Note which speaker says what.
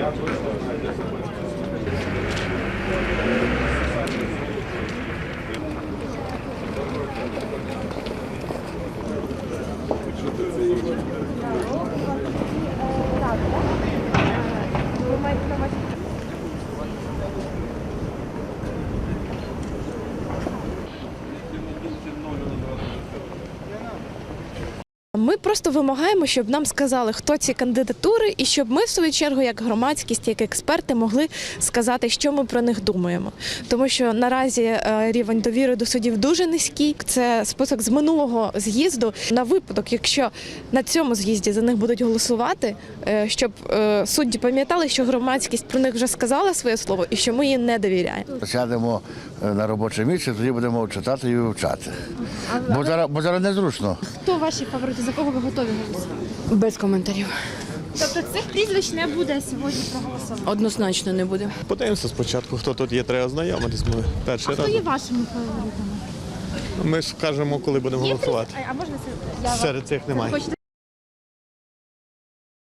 Speaker 1: Я просто вимагаємо, щоб нам сказали, хто ці кандидатури, і щоб ми, в свою чергу, як громадськість, як експерти, могли сказати, що ми про них думаємо. Тому що наразі е, рівень довіри до судів дуже низький. Це список з минулого з'їзду. На випадок, якщо на цьому з'їзді за них будуть голосувати, е, щоб е, судді пам'ятали, що громадськість про них вже сказала своє слово і що ми їм не довіряємо.
Speaker 2: Сядемо на робоче місце, тоді будемо читати і вивчати. Бо зараз, бо зараз незручно.
Speaker 3: Хто ваші фаворити? За кого ви готові голосувати?
Speaker 4: Без коментарів.
Speaker 3: Тобто цих прізвищ не буде сьогодні проголосовано.
Speaker 4: Однозначно не буде.
Speaker 5: Подивимося спочатку, хто тут є, треба ознайомитись. Ми перший
Speaker 3: Хто
Speaker 5: раз.
Speaker 3: є вашими фаворитами?
Speaker 5: Ми ж кажемо, коли будемо
Speaker 3: Є
Speaker 5: голосувати.
Speaker 3: прізвища? А можна це я
Speaker 5: Серед цих немає.
Speaker 3: Хочете